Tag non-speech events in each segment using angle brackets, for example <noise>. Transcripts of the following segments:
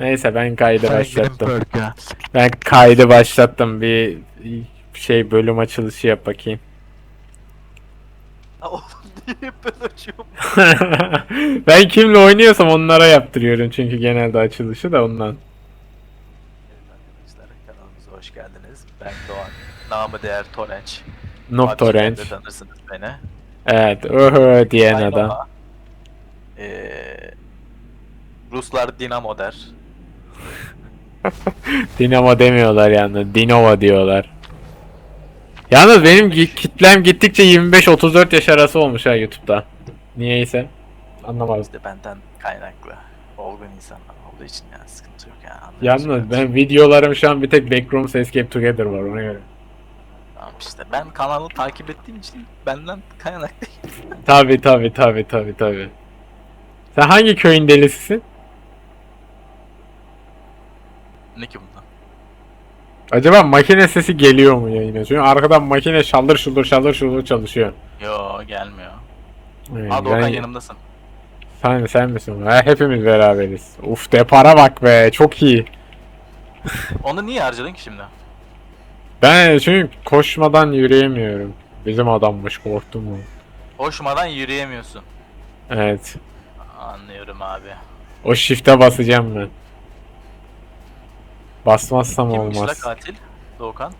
Neyse ben kaydı Ben başlattım. Ben kaydı başlattım. Bir şey bölüm açılışı yap bakayım. Oğlum <laughs> niye ben açıyorum? <laughs> ben kimle oynuyorsam onlara yaptırıyorum çünkü genelde açılışı da ondan. Evet arkadaşlar kanalımıza hoş geldiniz. Ben Doğan. Namı değer PUBG'den Torrent. de tanırsınız beni. Evet. Oho diyen adam. eee, Ruslar Dinamo der. <laughs> Dinamo demiyorlar yalnız. Dinova diyorlar. Yalnız benim kitlem gittikçe 25-34 yaş arası olmuş ha YouTube'da. Niyeyse. Anlamadım. İşte benden kaynaklı. Olgun insanlar olduğu için yani sıkıntı yok yani. Yalnız ben videolarım şu an bir tek Backrooms Escape Together var ona göre. Tamam işte ben kanalı takip ettiğim için benden kaynaklı. Tabi tabi tabi tabi tabi. Sen hangi köyün delisisin? Ne ki bundan? Acaba makine sesi geliyor mu yayına? Çünkü arkadan makine şaldır şuldur şaldır şuldur çalışıyor. Yo gelmiyor. Evet, Doğukan ben- yanımdasın. Sen, sen misin? Ha, hepimiz beraberiz. Uf depara bak be çok iyi. <laughs> Onu niye harcadın ki şimdi? Ben çünkü koşmadan yürüyemiyorum. Bizim adammış korktum mu? Koşmadan yürüyemiyorsun. Evet. Anlıyorum abi. O shift'e basacağım ben. Basmazsam Kimmiş la olmaz. katil? Doğukan.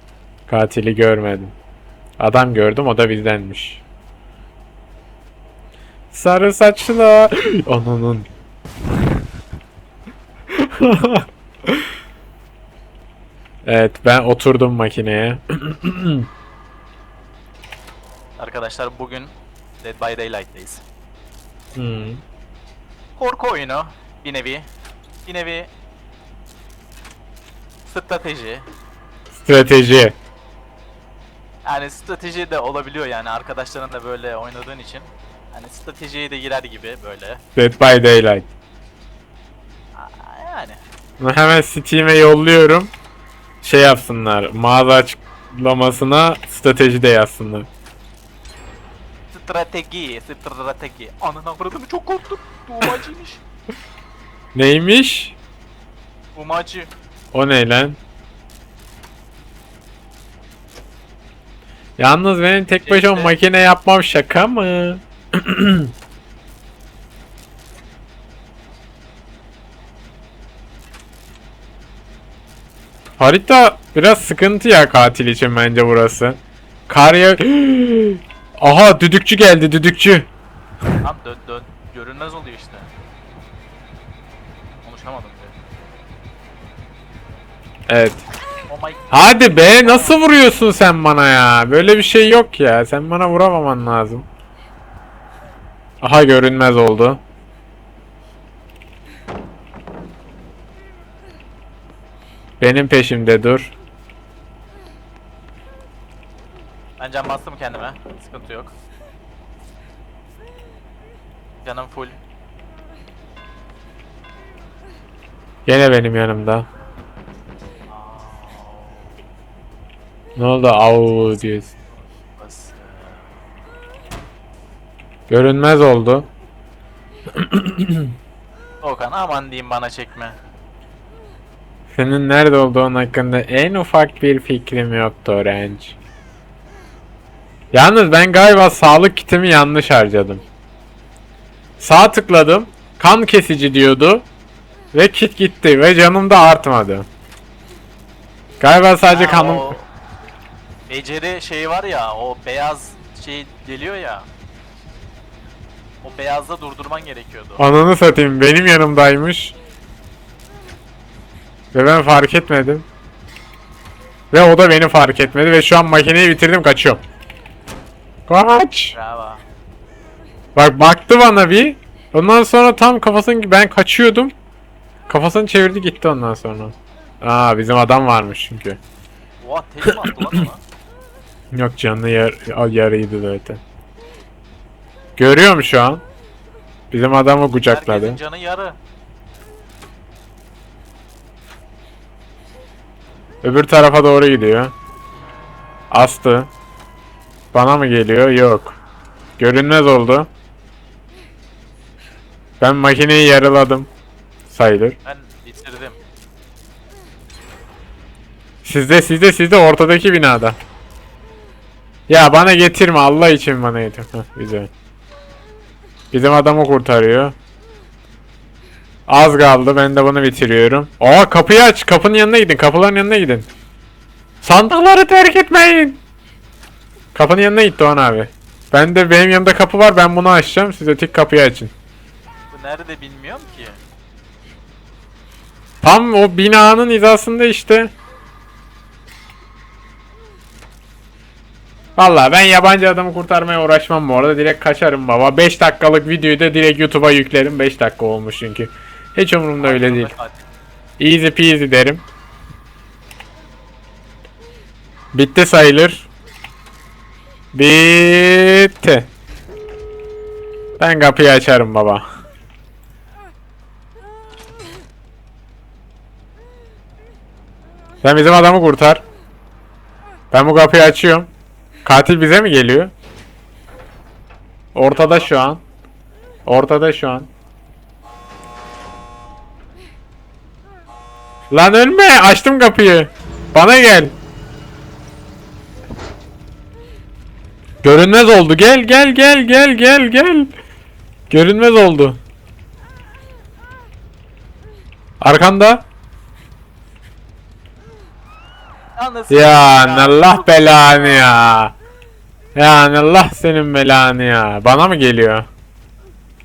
Katili görmedim. Adam gördüm o da bizdenmiş. Sarı saçlı. <laughs> Ananın. <laughs> evet ben oturdum makineye. <clears throat> Arkadaşlar bugün Dead by Daylight'tayız. Hmm. Korku oyunu bir nevi. Bir nevi strateji. Strateji. Yani strateji de olabiliyor yani arkadaşların da böyle oynadığın için. Hani stratejiye de girer gibi böyle. Dead by Daylight. Aa, Yani. Hemen Steam'e yolluyorum. Şey yapsınlar. Mağaza açıklamasına strateji de yazsınlar. Strateji, strateji. Ananı avradını çok korktum. <laughs> Umacıymış. Neymiş? Umacı. O ne lan? Yalnız benim tek başıma İşte. makine yapmam şaka mı? <clears throat> Harita biraz sıkıntı ya katil için bence burası. Kar ya... <gasps> Aha düdükçü geldi düdükçü. Tam dön dön. Görünmez oluyor işte. Evet. Oh Hadi be nasıl vuruyorsun sen bana ya? Böyle bir şey yok ya. Sen bana vuramaman lazım. Aha görünmez oldu. Benim peşimde dur. Ben can bastım kendime. Sıkıntı yok. Canım full. Gene benim yanımda. Ne oldu? Au diyorsun. Görünmez oldu. <coughs> Okan aman diyeyim bana çekme. Senin nerede olduğun hakkında en ufak bir fikrim yoktu öğrenci. Yalnız ben galiba sağlık kitimi yanlış harcadım. Sağ tıkladım. Kan kesici diyordu. Ve kit gitti ve canım da artmadı. Galiba sadece Ha, kanım... o Beceri şeyi var ya o beyaz şey geliyor ya. O beyazda durdurman gerekiyordu. Ananı satayım benim yanımdaymış. Ve ben fark etmedim. Ve o da beni fark etmedi ve şu an makineyi bitirdim kaçıyorum. Kaç. Bravo. Bak baktı bana bir. Ondan sonra tam kafasını ben kaçıyordum. Kafasını çevirdi gitti ondan sonra. Aa bizim adam varmış çünkü. Oha tek mi attı lan <clears throat> ona? Yok canlı yar yarıydı zaten. Görüyor mu şu an? Bizim adamı kucakladı. Herkesin canı yarı. Öbür tarafa doğru gidiyor. Astı. Bana mı geliyor? Yok. Görünmez oldu. Ben makineyi yarıladım. Sayılır. Ben bitirdim. Sizde sizde sizde ortadaki binada. Ya bana getirme Allah için bana getir. Heh, güzel. Bizim adamı kurtarıyor. Az kaldı ben de bunu bitiriyorum. Aa kapıyı aç kapının yanına gidin kapıların yanına gidin. Sandıkları terk etmeyin. Kapının yanına git Doğan abi. Ben de benim yanımda kapı var ben bunu açacağım siz öteki kapıyı açın. Bu nerede bilmiyorum ki. Tam o binanın hizasında işte. Valla ben yabancı adamı kurtarmaya uğraşmam bu arada. Direkt kaçarım baba. 5 dakikalık videoyu da direkt YouTube'a yüklerim. 5 dakika olmuş çünkü. Hiç umurumda öyle değil. Easy peasy derim. Bitti sayılır. Bitti. Ben kapıyı açarım baba. Sen bizim adamı kurtar. Ben bu kapıyı açıyorum. Katil bize mi geliyor? Ortada şu an. Ortada şu an. Lan ölme! Açtım kapıyı. Bana gel. Görünmez oldu. Gel gel gel gel gel gel. Görünmez oldu. Arkanda. Ya. Allah belanı ya. Ya Allah senin belanı ya. Bana mı geliyor?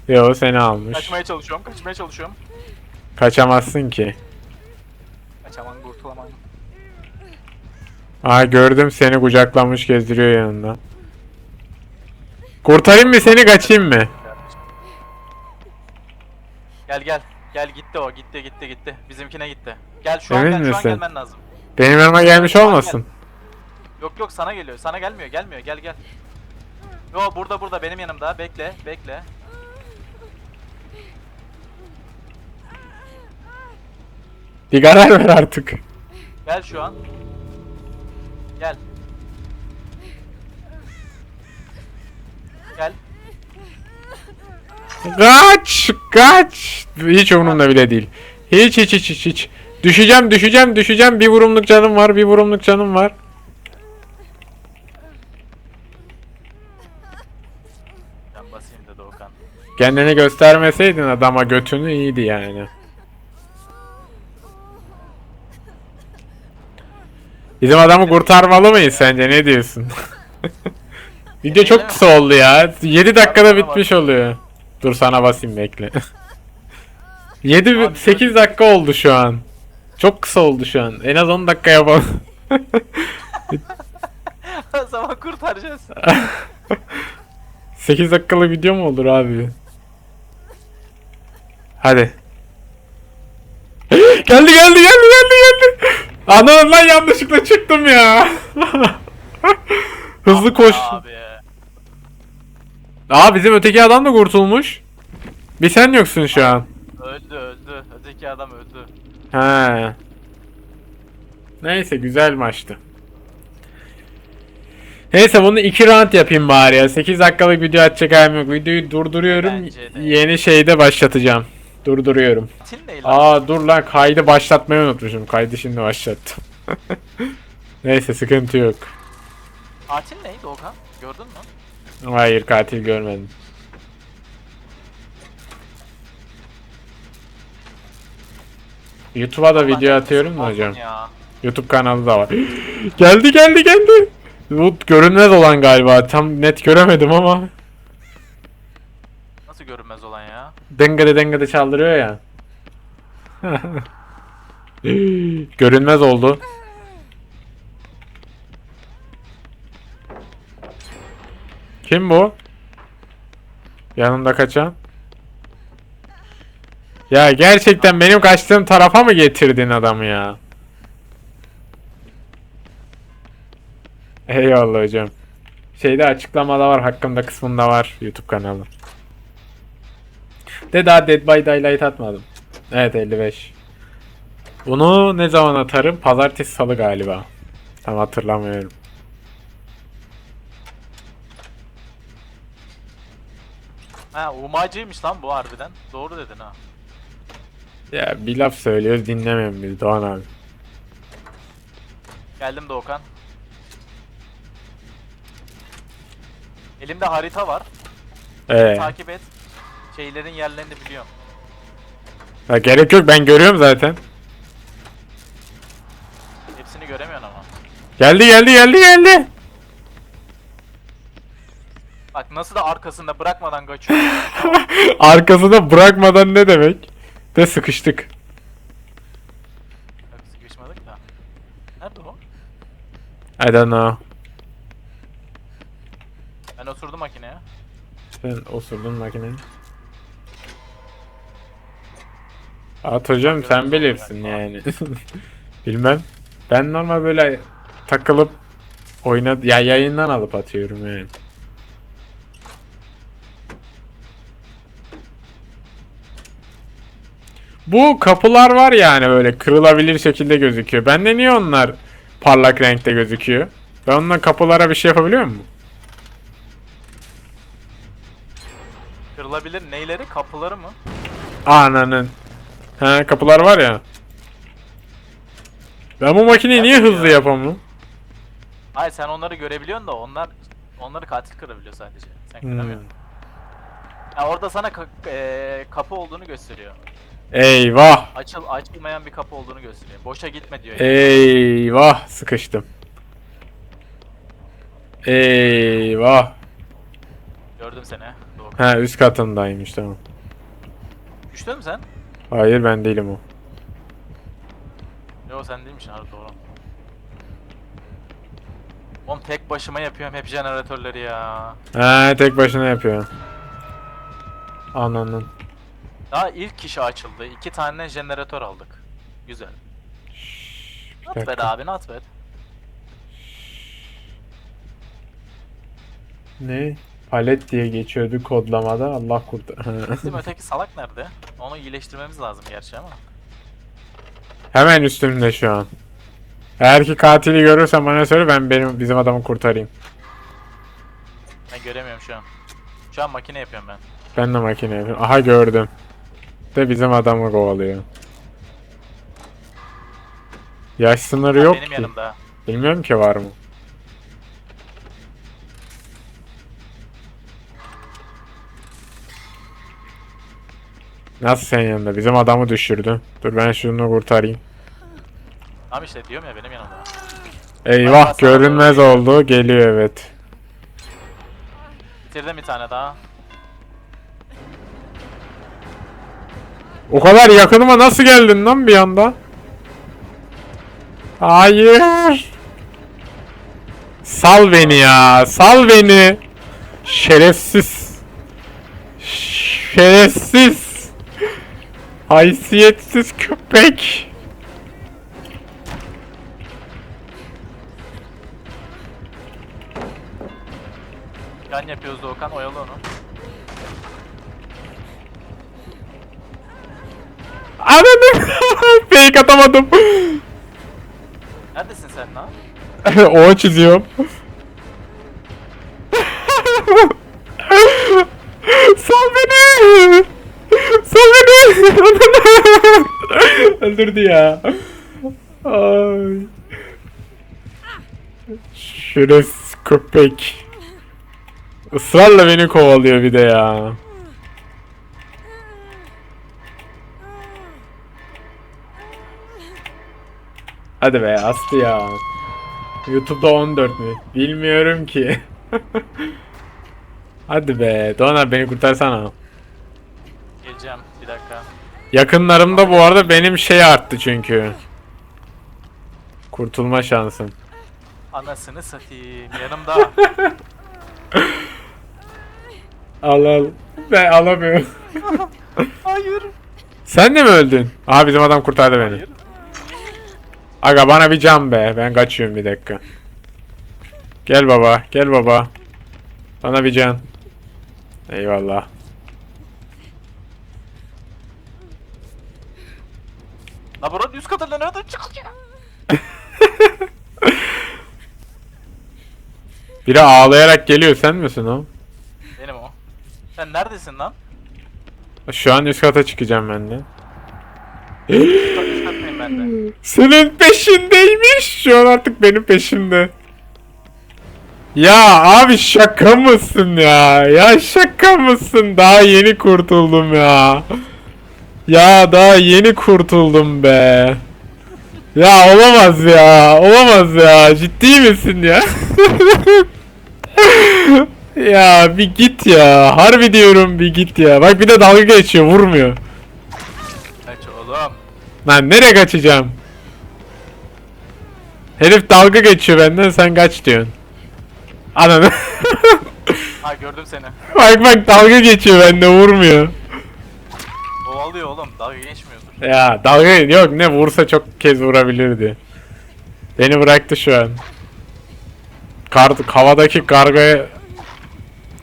Yo seni almış. Kaçmaya çalışıyorum, kaçmaya çalışıyorum. Kaçamazsın ki. Kaçamam, kurtulamam. Aa gördüm seni kucaklamış gezdiriyor yanında. Kurtarayım mı seni kaçayım mı? Gel gel. Gel gitti o, gitti gitti gitti. Bizimkine gitti. Gel şu an Emin gel, şu an misin? gelmen lazım. Benim yanıma gelmiş olmasın. Yok yok sana geliyor, sana gelmiyor, gelmiyor. Gel gel. Yo burada burada benim yanımda. Bekle, bekle. Bir karar ver artık. Gel şu an. Gel. Gel. Kaç! Kaç! Hiç umurumda bile değil. Hiç hiç hiç hiç hiç. Düşeceğim düşeceğim düşeceğim. Bir vurumluk canım var bir vurumluk canım var. Ben basayım da Doğukan. Kendini göstermeseydin adama götünü iyiydi yani. Bizim adamı kurtarmalı mıyız sence ne diyorsun? <laughs> Video çok kısa oldu ya. 7 dakikada bitmiş oluyor. Dur sana basayım bekle. <laughs> 7 Abi 8 dakika oldu şu an. Çok kısa oldu şu an. En az 10 dakika yapalım. <laughs> o zaman kurtaracağız. 8 dakikalık video mu olur abi? Hadi. <gasps> geldi geldi geldi geldi geldi. Anam lan yanlışlıkla çıktım ya. <laughs> Hızlı koş. Abi. Aa bizim öteki adam da kurtulmuş. Bir sen yoksun şu an. Öldü öldü. Öteki adam öldü. He. Neyse güzel maçtı. Neyse bunu 2 round yapayım bari ya. 8 dakikalık video atacak halim yok. Videoyu durduruyorum. Yeni şeyde başlatacağım. Durduruyorum. Til ne lan? Aa dur lan kaydı başlatmayı unutmuşum. Kaydı şimdi başlattım. <laughs> Neyse sıkıntı yok. Katil neydi Doğukan? Gördün mü? Hayır katil görmedim. YouTube'a da Allah video atıyorum da hocam. Ya. YouTube kanalı da var. <gasps> geldi geldi geldi. Bu görünmez olan galiba. Tam net göremedim ama. Görünmez olan ya? Dengede dengede çaldırıyor ya. <laughs> görünmez oldu. Kim bu? Yanında kaçan. Ya gerçekten benim kaçtığım tarafa mı getirdin adamı ya? Eyvallah hocam. Şeyde açıklamada var hakkında kısmında var YouTube kanalı. De daha Dead by Daylight atmadım. Evet 55. Bunu ne zaman atarım? Pazartesi salı galiba. Tam hatırlamıyorum. Ha umacıymış lan bu harbiden. Doğru dedin ha. Ya bir laf söylüyoruz dinlemiyorum biz Doğan abi. Geldim Doğukan. Elimde harita var. Ee, Takip et. Şeylerin yerlerini biliyorum. ya gerek yok ben görüyorum zaten. Hepsini göremiyorsun ama. Geldi geldi geldi geldi. Bak nasıl da arkasında bırakmadan kaçıyor. <laughs> Arkasında bırakmadan ne demek? De sıkıştık. Yok sıkışmadık da. Nerede o? I don't know. Ben oturdum makineye. Sen osurdun makineyi. At hocam sen bilirsin yani. <laughs> Bilmem. Ben normal böyle takılıp oyna ya yayından alıp atıyorum yani. Bu kapılar var yani böyle kırılabilir şekilde gözüküyor. Bende niye onlar parlak renkte gözüküyor? Ben onunla kapılara bir şey yapabiliyor muyum? Kırılabilir neyleri? Kapıları mı? Ananın. Ha kapılar var ya. Ben bu makineyi niye hızlı ya. yapamıyorum? Hayır sen onları görebiliyorsun da onlar onları katil kırabiliyor sadece. Sen Hmm. kıramıyorsun. Ya orada sana ka- eee, kapı olduğunu gösteriyor. Eyvah. Açıl açılmayan bir kapı olduğunu gösteriyor. Boşa gitme diyor. E- yani. Eyvah sıkıştım. Eyvah. Gördüm seni. Doğru. Ha üst katındaymış tamam. Düştün mü sen? Hayır ben değilim o. Yo sen değilmişsin abi doğru. Oğlum tek başıma yapıyorum hep jeneratörleri ya. Ha tek başına yapıyor. Ananın. Daha ilk kişi açıldı. iki tane jeneratör aldık. Güzel. Bir Not bad dakika. abi not bad. Ne? Palet diye geçiyordu kodlamada. Allah kurtar. <laughs> Bizim öteki salak nerede? Onu iyileştirmemiz lazım gerçi ama. Hemen üstümde şu an. Eğer ki katili görürsen bana söyle ben benim bizim adamı kurtarayım. Ben göremiyorum şu an. Şu an makine yapıyorum ben. Ben de makine yapıyorum. Aha gördüm. De bizim adamı kovalıyor. Yaş sınırı Ha, yok benim ki. yanımda. Bilmiyorum ki var mı. Nasıl senin yanında? Bizim adamı düşürdü. Dur ben şunu kurtarayım. Tamam işte diyorum ya benim yanımda. Eyvah sana görünmez doğru oldu. Geliyor evet. Bitirdim bir tane daha. O kadar yakınıma nasıl geldin lan bir anda? Hayır. Sal beni ya. Sal beni. Şerefsiz. Şerefsiz. Haysiyetsiz köpek. Yan yapıyoruz Doğukan oyalı onu. Ananı. <laughs> Fake atamadım. Neredesin sen lan? <laughs> o çiziyorum. Öldürdü ya. Ay. Şerefsiz köpek. Israrla beni kovalıyor bir de ya. Hadi be astı ya. YouTube'da 14 mü? Bilmiyorum ki. <laughs> Hadi be. Doğan beni kurtarsana. Geleceğim. Yakınlarımda bu arada benim şey arttı çünkü. Kurtulma şansım. Anasını satayım yanımda. <laughs> Al al. Ben alamıyorum. <laughs> Hayır. Sen de mi öldün? Aha bizim adam kurtardı beni. Hayır. Aga bana bir can be. Ben kaçıyorum bir dakika. Gel baba. Gel baba. Bana bir can. Eyvallah. La buranın üst katında nereden çıkıyor? <laughs> Biri ağlayarak geliyor. Sen misin o? Benim o. Sen neredesin lan? Şu an üst kata çıkacağım ben de. Üst kattayım ben de. <gasps> Senin peşindeymiş. Şu an artık benim peşimde. Ya abi şaka mısın ya? Ya şaka mısın? Daha yeni kurtuldum ya. Ya daha yeni kurtuldum be. Ya olamaz ya. Olamaz ya. Ciddi misin ya? <laughs> ya bir git ya. Harbi diyorum bir git ya. Bak bir de dalga geçiyor. Vurmuyor. Kaç oğlum. Lan nereye kaçacağım? Herif dalga geçiyor benden sen kaç diyorsun. Ananı. <laughs> Ha gördüm seni. bak bak dalga geçiyor bende vurmuyor. O alıyor oğlum. Dalga geçmiyordur. Ya dalga yok ne vursa çok kez vurabilirdi. Beni bıraktı şu an. Kar, havadaki kargaya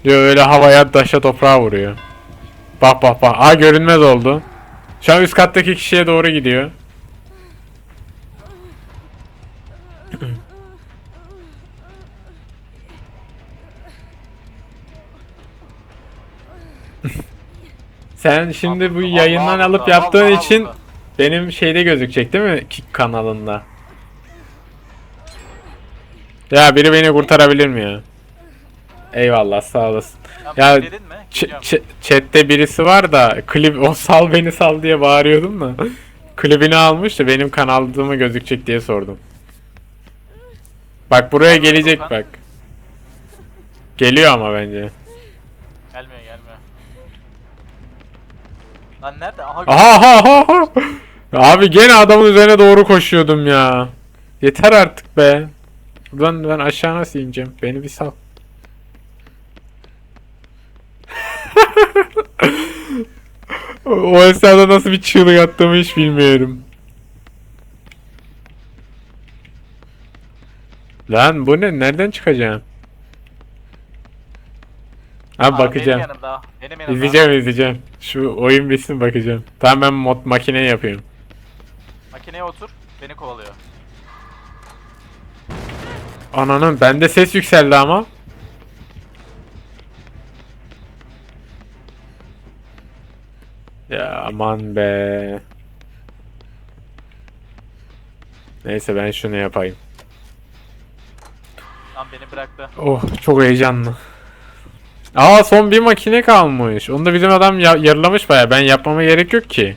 diyor öyle havaya taşa toprağa vuruyor. Bak bak bak. Aa görünmez oldu. Şu an üst kattaki kişiye doğru gidiyor. Sen şimdi bu yayından alıp yaptığın için benim şeyde gözükecek değil mi? Kick kanalında. Ya biri beni kurtarabilir mi ya? Eyvallah sağ olasın. Ya, Ya, dedin mi? Ç- Geliyorum. ç- chatte birisi var da klip o sal beni sal diye bağırıyordum da. Klibini almış da benim kanaldığımı gözükecek diye sordum. Bak buraya gelecek bak. Geliyor ama bence. Gelmiyor gelmiyor. Lan nerede? Aha, Aha aha aha. Abi gene adamın üzerine doğru koşuyordum ya. Yeter artık be. Buradan ben aşağı nasıl ineceğim? Beni bir sal. <laughs> o esnada nasıl bir çığlık attığımı hiç bilmiyorum. Lan bu ne? Nereden çıkacağım? Aa, bakacağım. Benim yanımda. Benim yanımda. İzleyeceğim izleyeceğim. Şu oyun bitsin bakacağım. Tamam ben mod makine yapıyorum. Makineye otur. Beni kovalıyor. Ananın bende ses yükseldi ama. Ya aman be. Neyse ben şunu yapayım. Lan beni bıraktı. Oh çok heyecanlı. Aa son bir makine kalmış. Onu da bizim adam ya- yarılamış baya. Ben yapmama gerek yok ki.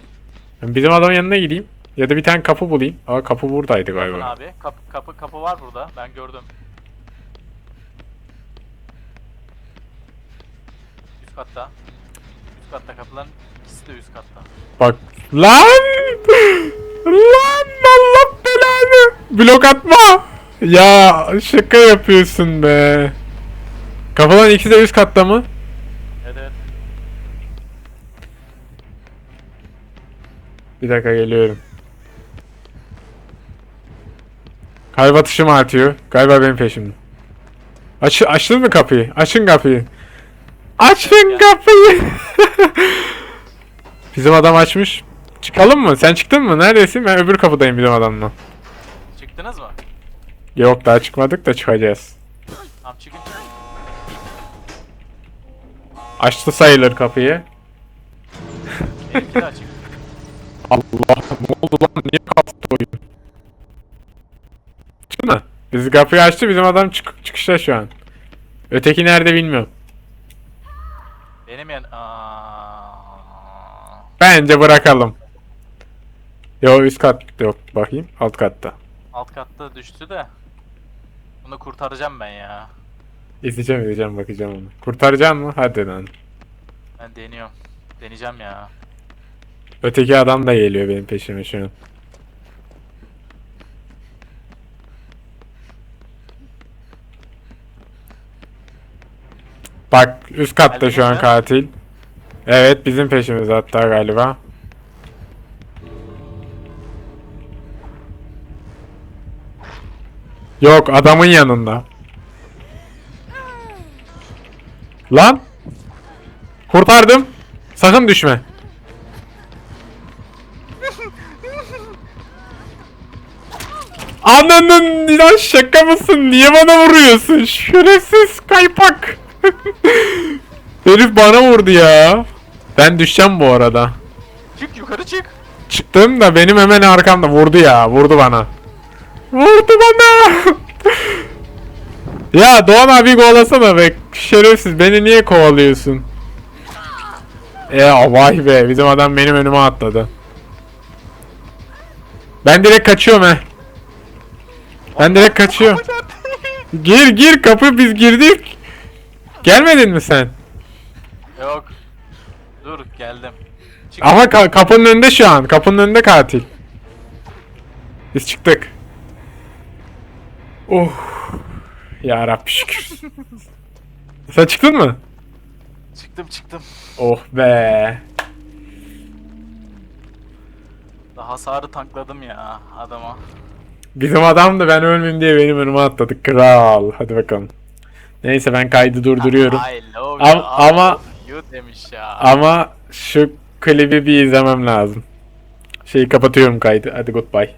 Ben bizim adamın yanına gideyim. Ya da bir tane kapı bulayım. Aa kapı buradaydı Bakın galiba. abi. Kapı, kapı kapı var burada. Ben gördüm. Üst katta. Üst katta kapıların ikisi de üst katta. Bak lan lan Allah belanı blok atma ya şaka yapıyorsun be kapıların ikisi de üst katta mı? Evet bir dakika geliyorum. Kalp atışım artıyor. Galiba benim peşimde. Aç, açtın mı kapıyı? Açın kapıyı. Açın ya. kapıyı. <laughs> Bizim adam açmış. Çıkalım mı? Sen çıktın mı? Neredesin? Ben öbür kapıdayım bizim adamla. Çıktınız mı? Yok daha çıkmadık da çıkacağız. Tamam çıkın. Açtı sayılır kapıyı. Benimki de açık. <laughs> Allah ne oldu lan niye kastı oyun? Çıkma. Biz kapıyı açtı bizim adam çık çıkışta şu an. Öteki nerede bilmiyorum. Benim yan... Aa. Bence bırakalım. Yo üst kat yok bakayım alt katta. Alt katta düştü de. Bunu kurtaracağım ben ya. İzleyeceğim izleyeceğim bakacağım onu. Kurtaracağım mı? Hadi lan. Ben deniyorum. Deneyeceğim ya. Öteki adam da geliyor benim peşime şu an. Bak üst katta Geldi şu an mi? katil. Evet bizim peşimiz hatta galiba. Yok adamın yanında. Lan! Kurtardım. Sakın düşme. Ananın lan şaka mısın? Niye bana vuruyorsun? Şerefsiz kaypak. <laughs> Herif bana vurdu ya. Ben düşeceğim bu arada. Çık yukarı çık. çıktım da benim hemen arkamda vurdu ya. Vurdu bana. Vurdu bana. <laughs> ya Doğan abi kovalasana be. Şerefsiz beni niye kovalıyorsun? Ya vay be bizim adam benim önüme atladı. Ben direkt kaçıyorum he. Ben direkt kaçıyorum. <laughs> Gir gir kapı biz girdik. Gelmedin mi sen? Yok. Dur geldim. Çık. Ama ka- kapının önünde şu an. Kapının önünde katil. Biz çıktık. Oh. Ya Rabbi şükür. Sen çıktın mı? Çıktım çıktım. Oh be. Daha hasarı tankladım ya adama. Bizim adam da ben ölmeyeyim diye benim önüme atladı. Kral. Hadi bakalım. Neyse ben kaydı durduruyorum. I love Am- you, ama- I love you demiş ya. Ama şu klibi bir izlemem lazım. Şeyi kapatıyorum kaydı. Hadi goodbye.